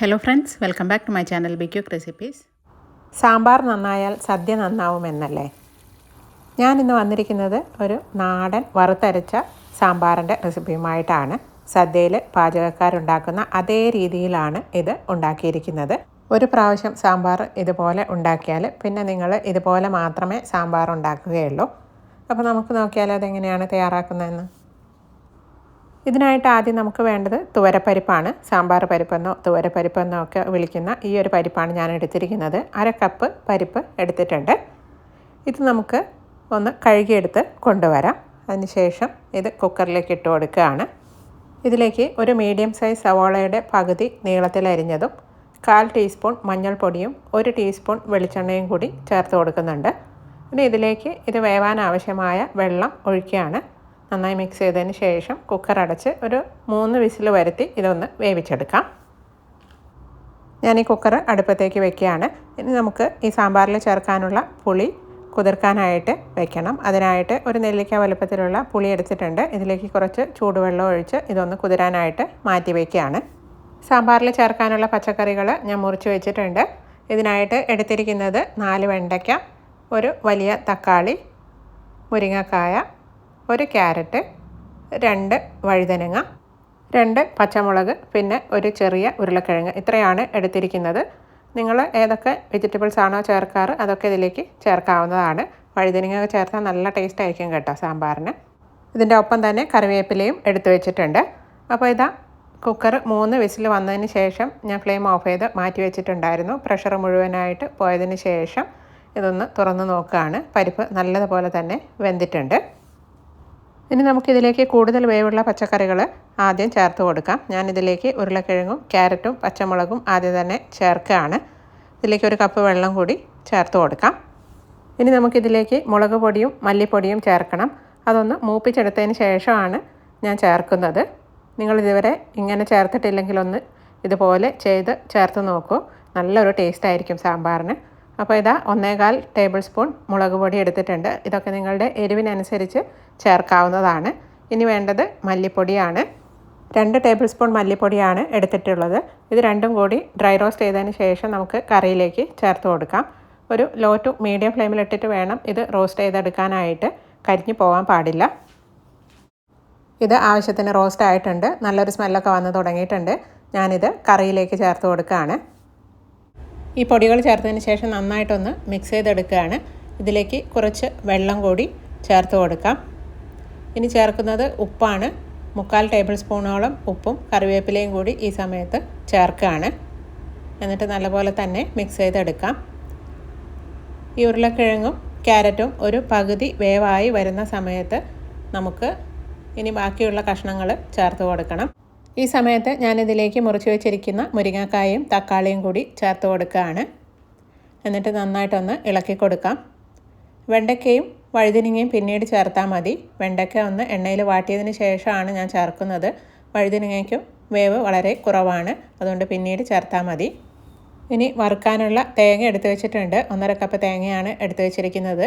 Hello friends welcome back to my channel B quick recipes sambar നന്നായാൽ സദ്യ നന്നാവുമെന്നല്ലേ? ഞാനിന്ന് വന്നിരിക്കുന്നത് ഒരു നാടൻ വറുത്തരച്ച സാമ്പാറിന്റെ റെസിപ്പിയുമായിട്ടാണ്. സദ്യയിൽ പാചകക്കാരുണ്ടാക്കുന്ന അതേ രീതിയിലാണ് ഇത് ഉണ്ടാക്കിയിരിക്കുന്നത്. ഒരു പ്രാവശ്യം സാമ്പാർ ഇതുപോലെ ഉണ്ടാക്കിയാൽ പിന്നെ നിങ്ങൾ ഇതുപോലെ മാത്രമേ സാമ്പാർ ഉണ്ടാക്കുകയുള്ളൂ. അപ്പോൾ നമുക്ക് നോക്കിയാൽ അതെങ്ങനെയാണ് തയ്യാറാക്കുന്നതെന്ന്? ഇതിനായിട്ട് ആദ്യം നമുക്ക് വേണ്ടത് തുവരപ്പരിപ്പാണ്. സാമ്പാർ പരിപ്പെന്നോ തുവരപ്പരിപ്പെന്നോ ഒക്കെ വിളിക്കുന്ന ഈ ഒരു പരിപ്പാണ് ഞാൻ എടുത്തിരിക്കുന്നത്. അര കപ്പ് പരിപ്പ് എടുത്തിട്ടുണ്ട്. ഇത് നമുക്ക് ഒന്ന് കഴുകിയെടുത്ത് കൊണ്ടുവരാം. അതിനുശേഷം ഇത് കുക്കറിലേക്ക് ഇട്ട് കൊടുക്കുകയാണ്. ഇതിലേക്ക് ഒരു മീഡിയം സൈസ് സവോളയുടെ പകുതി നീളത്തിലരിഞ്ഞതും കാൽ ടീസ്പൂൺ മഞ്ഞൾപ്പൊടിയും ഒരു ടീസ്പൂൺ വെളിച്ചെണ്ണയും കൂടി ചേർത്ത് കൊടുക്കുന്നുണ്ട്. പിന്നെ ഇതിലേക്ക് ഇത് വേവാൻ ആവശ്യമായ വെള്ളം ഒഴിക്കുകയാണ്. നന്നായി മിക്സ് ചെയ്തതിന് ശേഷം കുക്കർ അടച്ച് ഒരു മൂന്ന് വിസിൽ വരുത്തി ഇതൊന്ന് വേവിച്ചെടുക്കാം. ഞാൻ ഈ കുക്കർ അടുപ്പത്തേക്ക് വെക്കുകയാണ്. ഇനി നമുക്ക് ഈ സാമ്പാറിൽ ചേർക്കാനുള്ള പുളി കുതിർക്കാനായിട്ട് വെക്കണം. അതിനായിട്ട് ഒരു നെല്ലിക്ക വലുപ്പത്തിലുള്ള പുളി എടുത്തിട്ടുണ്ട്. ഇതിലേക്ക് കുറച്ച് ചൂടുവെള്ളം ഒഴിച്ച് ഇതൊന്ന് കുതിരാനായിട്ട് മാറ്റി വയ്ക്കുകയാണ് സാമ്പാറിൽ ചേർക്കാനുള്ള പച്ചക്കറികൾ ഞാൻ മുറിച്ച് വെച്ചിട്ടുണ്ട്. ഇതിനായിട്ട് എടുത്തിരിക്കുന്നത് നാല് വെണ്ടയ്ക്ക ഒരു വലിയ തക്കാളി മുരിങ്ങക്കായ ഒരു ക്യാരറ്റ് രണ്ട് വഴുതനങ്ങ രണ്ട് പച്ചമുളക് പിന്നെ ഒരു ചെറിയ ഉരുളക്കിഴങ്ങ്. ഇത്രയാണ് എടുത്തിരിക്കുന്നത്. നിങ്ങൾ ഏതൊക്കെ വെജിറ്റബിൾസ് ആണോ ചേർക്കാറ് അതൊക്കെ ഇതിലേക്ക് ചേർക്കാവുന്നതാണ്. വഴുതനങ്ങ ചേർത്താൽ നല്ല ടേസ്റ്റ് ആയിരിക്കും കേട്ടോ സാമ്പാറിന്. ഇതിന്റെ ഒപ്പം തന്നെ കറിവേപ്പിലയും എടുത്തു വെച്ചിട്ടുണ്ട്. അപ്പോൾ ഇതാ കുക്കർ മൂന്ന് വിസിൽ വന്നതിന് ശേഷം ഞാൻ ഫ്ലെയിം ഓഫ് ചെയ്ത് മാറ്റി വെച്ചിട്ടുണ്ടായിരുന്നു. പ്രഷർ മുഴുവനായിട്ട് പോയതിന് ശേഷം ഇതൊന്ന് തുറന്ന് നോക്കുകയാണ്. പരിപ്പ് നല്ലതുപോലെ തന്നെ വെന്തിട്ടുണ്ട്. ഇനി നമുക്കിതിലേക്ക് കൂടുതൽ വേവുള്ള പച്ചക്കറികൾ ആദ്യം ചേർത്ത് കൊടുക്കാം. ഞാനിതിലേക്ക് ഉരുളക്കിഴങ്ങും ക്യാരറ്റും പച്ചമുളകും ആദ്യം തന്നെ ചേർക്കുകയാണ്. ഇതിലേക്ക് ഒരു കപ്പ് വെള്ളം കൂടി ചേർത്ത് കൊടുക്കാം. ഇനി നമുക്കിതിലേക്ക് മുളക് പൊടിയും മല്ലിപ്പൊടിയും ചേർക്കണം. അതൊന്ന് മൂപ്പിച്ചെടുത്തതിന് ശേഷമാണ് ഞാൻ ചേർക്കുന്നത്. നിങ്ങളിതുവരെ ഇങ്ങനെ ചേർത്തിട്ടില്ലെങ്കിലൊന്ന് ഇതുപോലെ ചെയ്ത് ചേർത്ത് നോക്കൂ. നല്ലൊരു ടേസ്റ്റ് ആയിരിക്കും സാമ്പാറിന്. അപ്പോൾ ഇതാ ഒന്നേകാൽ ടേബിൾ സ്പൂൺ മുളക് പൊടി എടുത്തിട്ടുണ്ട്. ഇതൊക്കെ നിങ്ങളുടെ എരിവിനനുസരിച്ച് ചേർക്കാവുന്നതാണ്. ഇനി വേണ്ടത് മല്ലിപ്പൊടിയാണ്. രണ്ട് ടേബിൾ സ്പൂൺ മല്ലിപ്പൊടിയാണ് എടുത്തിട്ടുള്ളത്. ഇത് രണ്ടും കൂടി ഡ്രൈ റോസ്റ്റ് ചെയ്തതിന് ശേഷം നമുക്ക് കറിയിലേക്ക് ചേർത്ത് കൊടുക്കാം. ഒരു ലോ ടു മീഡിയം ഫ്ലെയിമിലിട്ടിട്ട് വേണം ഇത് റോസ്റ്റ് ചെയ്തെടുക്കാനായിട്ട്. കരിഞ്ഞു പോകാൻ പാടില്ല. ഇത് ആവശ്യത്തിന് റോസ്റ്റ് ആയിട്ടുണ്ട്. നല്ലൊരു സ്മെല്ലൊക്കെ വന്ന് തുടങ്ങിയിട്ടുണ്ട്. ഞാനിത് കറിയിലേക്ക് ചേർത്ത് കൊടുക്കുകയാണ്. ഈ പൊടികൾ ചേർത്തതിന് ശേഷം നന്നായിട്ടൊന്ന് മിക്സ് ചെയ്തെടുക്കുകയാണ്. ഇതിലേക്ക് കുറച്ച് വെള്ളം കൂടി ചേർത്ത് കൊടുക്കാം. ഇനി ചേർക്കുന്നത് ഉപ്പാണ്. മുക്കാൽ ടേബിൾ സ്പൂണോളം ഉപ്പും കറിവേപ്പിലയും കൂടി ഈ സമയത്ത് ചേർക്കുകയാണ്. എന്നിട്ട് നല്ലപോലെ തന്നെ മിക്സ് ചെയ്തെടുക്കാം. ഈ ഉരുളക്കിഴങ്ങും ക്യാരറ്റും ഒരു പകുതി വേവായി വരുന്ന സമയത്ത് നമുക്ക് ഇനി ബാക്കിയുള്ള കഷ്ണങ്ങൾ ചേർത്ത് കൊടുക്കണം. ഈ സമയത്ത് ഞാനിതിലേക്ക് മുറിച്ച് വെച്ചിരിക്കുന്ന മുരിങ്ങക്കായും തക്കാളിയും കൂടി ചേർത്ത് കൊടുക്കുകയാണ്. എന്നിട്ട് നന്നായിട്ടൊന്ന് ഇളക്കി കൊടുക്കാം. വെണ്ടയ്ക്കയും വഴുതിനങ്ങയും പിന്നീട് ചേർത്താൽ മതി. വെണ്ടയ്ക്ക ഒന്ന് എണ്ണയിൽ വാട്ടിയതിന് ശേഷമാണ് ഞാൻ ചേർക്കുന്നത്. വഴുതിനങ്ങയ്ക്കും വേവ് വളരെ കുറവാണ്. അതുകൊണ്ട് പിന്നീട് ചേർത്താൽ മതി. ഇനി വറുക്കാനുള്ള തേങ്ങ എടുത്തു വെച്ചിട്ടുണ്ട്. ഒന്നര കപ്പ് തേങ്ങയാണ് എടുത്തു വെച്ചിരിക്കുന്നത്.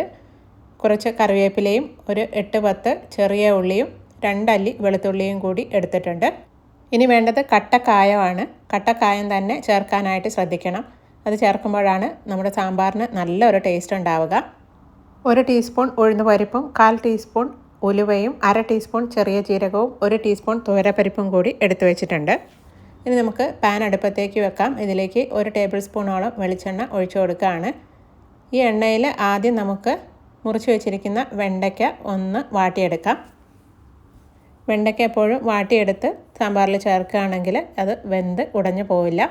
കുറച്ച് കറിവേപ്പിലയും ഒരു എട്ട് പത്ത് ചെറിയ ഉള്ളിയും രണ്ടല്ലി വെളുത്തുള്ളിയും കൂടി എടുത്തിട്ടുണ്ട്. ഇനി വേണ്ടത് കട്ടക്കായമാണ്. കട്ടക്കായം തന്നെ ചേർക്കാനായിട്ട് ശ്രദ്ധിക്കണം. അത് ചേർക്കുമ്പോഴാണ് നമ്മുടെ സാമ്പാറിന് നല്ല ഒരു ടേസ്റ്റ് ഉണ്ടാവുക. ഒരു ടീസ്പൂൺ ഉഴുന്ന് പരിപ്പും കാൽ ടീസ്പൂൺ ഉലുവയും അര ടീസ്പൂൺ ചെറിയ ജീരകവും ഒരു ടീസ്പൂൺ തുവരപ്പരിപ്പും കൂടി എടുത്തു വെച്ചിട്ടുണ്ട്. ഇനി നമുക്ക് പാൻ അടുപ്പത്തേക്ക് വെക്കാം. ഇതിലേക്ക് ഒരു ടേബിൾ സ്പൂണോളം വെളിച്ചെണ്ണ ഒഴിച്ചു കൊടുക്കുകയാണ്. ഈ എണ്ണയിൽ ആദ്യം നമുക്ക് മുറിച്ച് വെച്ചിരിക്കുന്ന വെണ്ടയ്ക്ക ഒന്ന് വാട്ടിയെടുക്കാം. വെണ്ടയ്ക്ക എപ്പോഴും വാട്ടിയെടുത്ത് സാമ്പാറിൽ ചേർക്കുകയാണെങ്കിൽ അത് വെന്ത് ഉടഞ്ഞു പോവില്ല.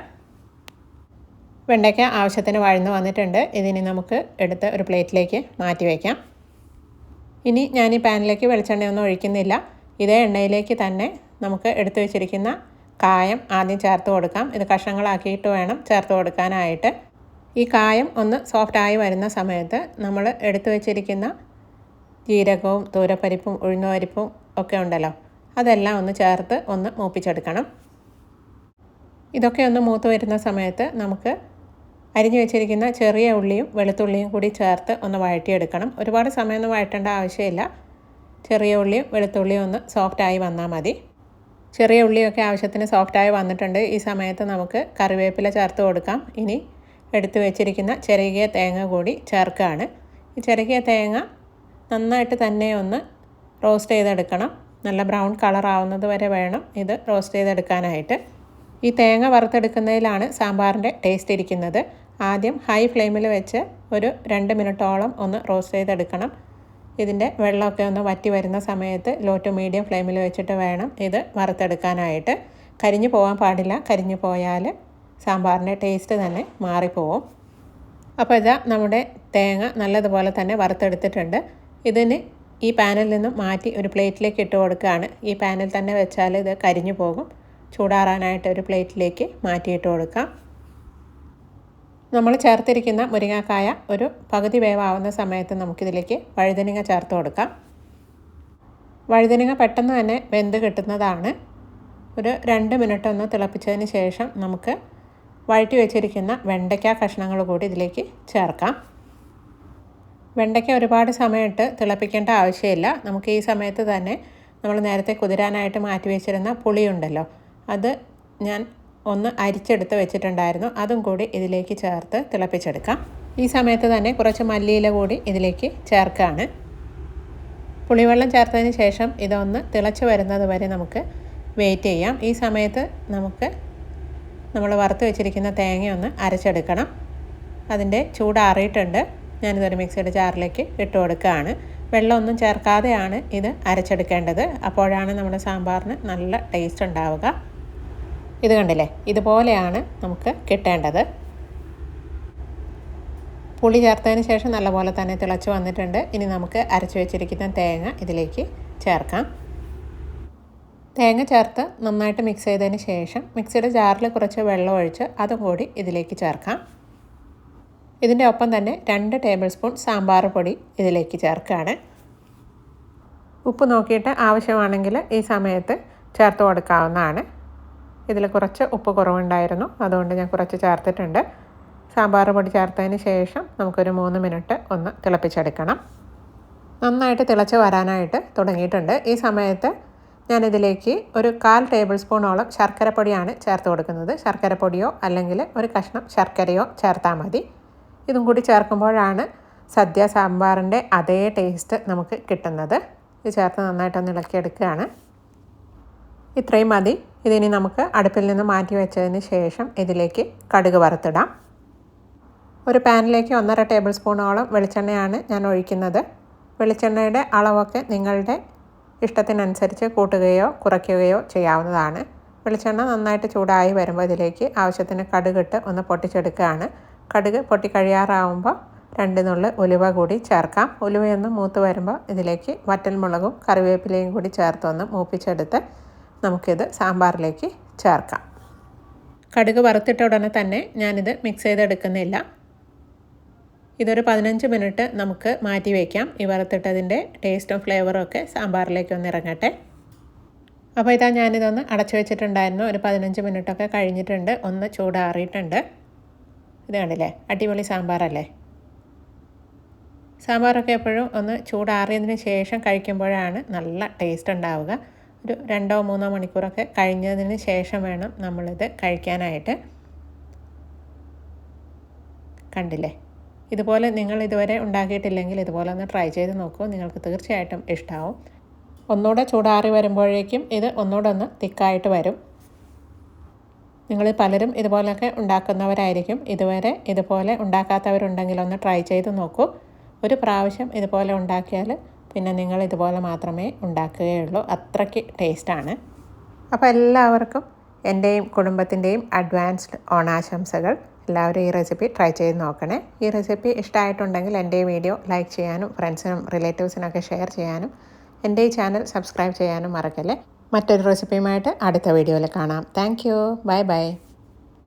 വെണ്ടയ്ക്ക ആവശ്യത്തിന് വഴന്ന് വന്നിട്ടുണ്ട്. ഇതിനി നമുക്ക് എടുത്ത് ഒരു പ്ലേറ്റിലേക്ക് മാറ്റി വയ്ക്കാം ഇനി ഞാൻ ഈ പാനിലേക്ക് വെളിച്ചെണ്ണയൊന്നും ഒഴിക്കുന്നില്ല. ഇതേ എണ്ണയിലേക്ക് തന്നെ നമുക്ക് എടുത്തു വെച്ചിരിക്കുന്ന കായം ആദ്യം ചേർത്ത് കൊടുക്കാം. ഇത് കഷ്ണങ്ങളാക്കിയിട്ട് വേണം ചേർത്ത് കൊടുക്കാനായിട്ട്. ഈ കായം ഒന്ന് സോഫ്റ്റായി വരുന്ന സമയത്ത് നമ്മൾ എടുത്തു വെച്ചിരിക്കുന്ന ജീരകവും തൂരപ്പരിപ്പും ഉഴുന്നുപരിപ്പും ഒക്കെ ഉണ്ടല്ലോ. അതെല്ലാം ഒന്ന് ചേർത്ത് ഒന്ന് മൂപ്പിച്ചെടുക്കണം. ഇതൊക്കെ ഒന്ന് മൂത്ത് വരുന്ന സമയത്ത് നമുക്ക് അരിഞ്ഞു വെച്ചിരിക്കുന്ന ചെറിയ ഉള്ളിയും വെളുത്തുള്ളിയും കൂടി ചേർത്ത് ഒന്ന് വഴറ്റിയെടുക്കണം. ഒരുപാട് സമയമൊന്നും വഴറ്റേണ്ട ആവശ്യമില്ല. ചെറിയ ഉള്ളിയും വെളുത്തുള്ളിയും ഒന്ന് സോഫ്റ്റായി വന്നാൽ മതി. ചെറിയ ഉള്ളിയൊക്കെ ആവശ്യത്തിന് സോഫ്റ്റായി വന്നിട്ടുണ്ട്. ഈ സമയത്ത് നമുക്ക് കറിവേപ്പില ചേർത്ത് കൊടുക്കാം. ഇനി എടുത്തു വെച്ചിരിക്കുന്ന ചെറുകിയ തേങ്ങ കൂടി ചേർക്കുകയാണ്. ഈ ചെറുകിയ തേങ്ങ നന്നായിട്ട് തന്നെ ഒന്ന് റോസ്റ്റ് ചെയ്തെടുക്കണം. നല്ല ബ്രൗൺ കളർ ആവുന്നത് വരെ വേണം ഇത് റോസ്റ്റ് ചെയ്തെടുക്കാനായിട്ട്. ഈ തേങ്ങ വറുത്തെടുക്കുന്നതിലാണ് സാമ്പാറിന്റെ ടേസ്റ്റ് ഇരിക്കുന്നത്. ആദ്യം ഹൈ ഫ്ലെയിമിൽ വെച്ച് ഒരു രണ്ട് മിനിറ്റോളം ഒന്ന് റോസ്റ്റ് ചെയ്തെടുക്കണം. ഇതിന്റെ വെള്ളമൊക്കെ ഒന്ന് വറ്റി വരുന്ന സമയത്ത് ലോ ടു മീഡിയം ഫ്ലെയിമിൽ വെച്ചിട്ട് വേണം ഇത് വറുത്തെടുക്കാനായിട്ട്. കരിഞ്ഞു പോകാൻ പാടില്ല. കരിഞ്ഞു പോയാൽ സാമ്പാറിന്റെ ടേസ്റ്റ് തന്നെ മാറിപ്പോവും. അപ്പോൾ ഇതാ നമ്മുടെ തേങ്ങ നല്ലതുപോലെ തന്നെ വറുത്തെടുത്തിട്ടുണ്ട്. ഇതിന് ഈ പാനിൽ നിന്നും മാറ്റി ഒരു പ്ലേറ്റിലേക്ക് ഇട്ട് കൊടുക്കുകയാണ്. ഈ പാനിൽ തന്നെ വെച്ചാൽ ഇത് കരിഞ്ഞു പോകും. ചൂടാറാനായിട്ട് ഒരു പ്ലേറ്റിലേക്ക് മാറ്റിയിട്ട് കൊടുക്കാം. നമ്മൾ ചേർത്തിരിക്കുന്ന മുരിങ്ങക്കായ ഒരു പകുതി വേവാവുന്ന സമയത്ത് നമുക്കിതിലേക്ക് വഴുതനങ്ങ ചേർത്ത് കൊടുക്കാം. വഴുതനങ്ങ പെട്ടെന്ന് തന്നെ വെന്ത് കിട്ടുന്നതാണ്. ഒരു രണ്ട് മിനിറ്റ് ഒന്ന് തിളപ്പിച്ചതിന് ശേഷം നമുക്ക് വഴറ്റി വെച്ചിരിക്കുന്ന വെണ്ടയ്ക്ക കഷ്ണങ്ങൾ കൂടി ഇതിലേക്ക് ചേർക്കാം. വെണ്ടയ്ക്ക ഒരുപാട് സമയമിട്ട് തിളപ്പിക്കേണ്ട ആവശ്യമില്ല. നമുക്ക് ഈ സമയത്ത് തന്നെ നമ്മൾ നേരത്തെ കുതിരാനായിട്ട് മാറ്റി വെച്ചിരുന്ന പുളിയുണ്ടല്ലോ അത് ഞാൻ ഒന്ന് അരിച്ചെടുത്ത് വെച്ചിട്ടുണ്ടായിരുന്നു. അതും കൂടി ഇതിലേക്ക് ചേർത്ത് തിളപ്പിച്ചെടുക്കാം. ഈ സമയത്ത് തന്നെ കുറച്ച് മല്ലിയില കൂടി ഇതിലേക്ക് ചേർക്കുകയാണ്. പുളിവെള്ളം ചേർത്തതിന് ശേഷം ഇതൊന്ന് തിളച്ച് വരുന്നത് വരെ നമുക്ക് വെയിറ്റ് ചെയ്യാം. ഈ സമയത്ത് നമുക്ക് നമ്മൾ വറുത്ത് വെച്ചിരിക്കുന്ന തേങ്ങയൊന്ന് അരച്ചെടുക്കണം. അതിന്റെ ചൂടാറിയിട്ടുണ്ട്. ഞാനിതൊരു മിക്സിയുടെ ജാറിലേക്ക് ഇട്ട് കൊടുക്കുകയാണ്. വെള്ളമൊന്നും ചേർക്കാതെയാണ് ഇത് അരച്ചെടുക്കേണ്ടത്. അപ്പോഴാണ് നമ്മുടെ സാമ്പാറിന് നല്ല ടേസ്റ്റ് ഉണ്ടാവുക. ഇത് കണ്ടില്ലേ? ഇതുപോലെയാണ് നമുക്ക് കിട്ടേണ്ടത്. പുളി ചേർത്തതിന് ശേഷം നല്ലപോലെ തന്നെ തിളച്ച് വന്നിട്ടുണ്ട്. ഇനി നമുക്ക് അരച്ച് വെച്ചിരിക്കുന്ന തേങ്ങ ഇതിലേക്ക് ചേർക്കാം. തേങ്ങ ചേർത്ത് നന്നായിട്ട് മിക്സ് ചെയ്തതിന് ശേഷം മിക്സിയുടെ ജാറിൽ കുറച്ച് വെള്ളം ഒഴിച്ച് അതും കൂടി ഇതിലേക്ക് ചേർക്കാം. ഇതിന്റെ ഒപ്പം തന്നെ രണ്ട് ടേബിൾ സ്പൂൺ സാമ്പാർ പൊടി ഇതിലേക്ക് ചേർക്കുകയാണ്. ഉപ്പ് നോക്കിയിട്ട് ആവശ്യമാണെങ്കിൽ ഈ സമയത്ത് ചേർത്ത് കൊടുക്കാവുന്നതാണ്. ഇതിൽ കുറച്ച് ഉപ്പ് കുറവുണ്ടായിരുന്നു അതുകൊണ്ട് ഞാൻ കുറച്ച് ചേർത്തിട്ടുണ്ട്. സാമ്പാർ പൊടി ചേർത്തതിന് ശേഷം നമുക്കൊരു മൂന്ന് മിനിറ്റ് ഒന്ന് തിളപ്പിച്ചെടുക്കണം. നന്നായിട്ട് തിളച്ച് വരാനായിട്ട് തുടങ്ങിയിട്ടുണ്ട്. ഈ സമയത്ത് ഞാനിതിലേക്ക് ഒരു കാൽ ടേബിൾ സ്പൂണോളം ശർക്കരപ്പൊടിയാണ് ചേർത്ത് കൊടുക്കുന്നത്. ശർക്കരപ്പൊടിയോ അല്ലെങ്കിൽ ഒരു കഷ്ണം ശർക്കരയോ ചേർത്താൽ മതി. ഇതും കൂടി ചേർക്കുമ്പോഴാണ് സദ്യ സാമ്പാറിന്റെ അതേ ടേസ്റ്റ് നമുക്ക് കിട്ടുന്നത്. ഇത് ചേർത്ത് നന്നായിട്ടൊന്ന് ഇളക്കിയെടുക്കുകയാണ്. ഇത്രയും മതി. ഇതിനി നമുക്ക് അടുപ്പിൽ നിന്ന് മാറ്റി വെച്ചതിന് ശേഷം ഇതിലേക്ക് കടുക് വറുത്തിടാം. ഒരു പാനിലേക്ക് ഒന്നര ടേബിൾ സ്പൂണോളം വെളിച്ചെണ്ണയാണ് ഞാൻ ഒഴിക്കുന്നത്. വെളിച്ചെണ്ണയുടെ അളവൊക്കെ നിങ്ങളുടെ ഇഷ്ടത്തിനനുസരിച്ച് കൂട്ടുകയോ കുറയ്ക്കുകയോ ചെയ്യാവുന്നതാണ്. വെളിച്ചെണ്ണ നന്നായിട്ട് ചൂടായി വരുമ്പോൾ ഇതിലേക്ക് ആവശ്യത്തിന് കടുകിട്ട് ഒന്ന് പൊട്ടിച്ചെടുക്കുകയാണ്. കടുക് പൊട്ടിക്കഴിയാറാവുമ്പോൾ രണ്ട് നുള്ളി ഉലുവ കൂടി ചേർക്കാം. ഉലുവയൊന്ന് മൂത്ത് വരുമ്പോൾ ഇതിലേക്ക് വറ്റൽമുളകും കറിവേപ്പിലയും കൂടി ചേർത്തൊന്ന് മൂപ്പിച്ചെടുത്ത് നമുക്കിത് സാമ്പാറിലേക്ക് ചേർക്കാം. കടുക് വറുത്തിട്ട ഉടനെ തന്നെ ഞാനിത് മിക്സ് ചെയ്തെടുക്കുന്നില്ല. ഇതൊരു പതിനഞ്ച് മിനിറ്റ് നമുക്ക് മാറ്റി വയ്ക്കാം ഈ വറുത്തിട്ടതിന്റെ ടേസ്റ്റും ഫ്ലേവറും ഒക്കെ സാമ്പാറിലേക്ക് ഒന്ന് ഇറങ്ങട്ടെ. അപ്പോൾ ഇതാ ഞാനിതൊന്ന് അടച്ചു വെച്ചിട്ടുണ്ടായിരുന്നു. ഒരു പതിനഞ്ച് മിനിറ്റൊക്കെ കഴിഞ്ഞിട്ടുണ്ട്. ഒന്ന് ചൂടാറിയിട്ടുണ്ട്. ഇത് കണ്ടില്ലേ അടിപൊളി സാമ്പാറല്ലേ? സാമ്പാറൊക്കെ എപ്പോഴും ഒന്ന് ചൂടാറിയതിന് ശേഷം കഴിക്കുമ്പോഴാണ് നല്ല ടേസ്റ്റ് ഉണ്ടാവുക. ഒരു രണ്ടോ മൂന്നോ മണിക്കൂറൊക്കെ കഴിഞ്ഞതിന് ശേഷം വേണം നമ്മളിത് കഴിക്കാനായിട്ട്. കണ്ടില്ലേ? ഇതുപോലെ നിങ്ങൾ ഇതുവരെ ഉണ്ടാക്കിയിട്ടില്ലെങ്കിൽ ഇതുപോലെ ഒന്ന് ട്രൈ ചെയ്ത് നോക്കൂ. നിങ്ങൾക്ക് തീർച്ചയായിട്ടും ഇഷ്ടമാവും ഒന്നുകൂടെ ചൂടാറി വരുമ്പോഴേക്കും ഇത് ഒന്നുകൂടെ ഒന്ന് തിക്കായിട്ട് വരും. നിങ്ങൾ പലരും ഇതുപോലൊക്കെ ഉണ്ടാക്കുന്നവരായിരിക്കും. ഇതുവരെ ഇതുപോലെ ഉണ്ടാക്കാത്തവരുണ്ടെങ്കിൽ ഒന്ന് ട്രൈ ചെയ്ത് നോക്കൂ. ഒരു പ്രാവശ്യം ഇതുപോലെ ഉണ്ടാക്കിയാൽ പിന്നെ നിങ്ങൾ ഇതുപോലെ മാത്രമേ ഉണ്ടാക്കുകയുള്ളൂ. അത്രയ്ക്ക് ടേസ്റ്റാണ് അപ്പോൾ എല്ലാവർക്കും എന്റെയും കുടുംബത്തിന്റെയും അഡ്വാൻസ്ഡ് ഓണാശംസകൾ. എല്ലാവരും ഈ റെസിപ്പി ട്രൈ ചെയ്ത് നോക്കണേ. ഈ റെസിപ്പി ഇഷ്ടമായിട്ടുണ്ടെങ്കിൽ എന്റെ വീഡിയോ ലൈക്ക് ചെയ്യാനും ഫ്രണ്ട്സിനും റിലേറ്റീവ്സിനൊക്കെ ഷെയർ ചെയ്യാനും എന്റെ ഈ ചാനൽ സബ്സ്ക്രൈബ് ചെയ്യാനും മറക്കല്ലേ? മറ്റൊരു റെസിപ്പിയുമായിട്ട് അടുത്ത വീഡിയോയിൽ കാണാം. Thank you bye bye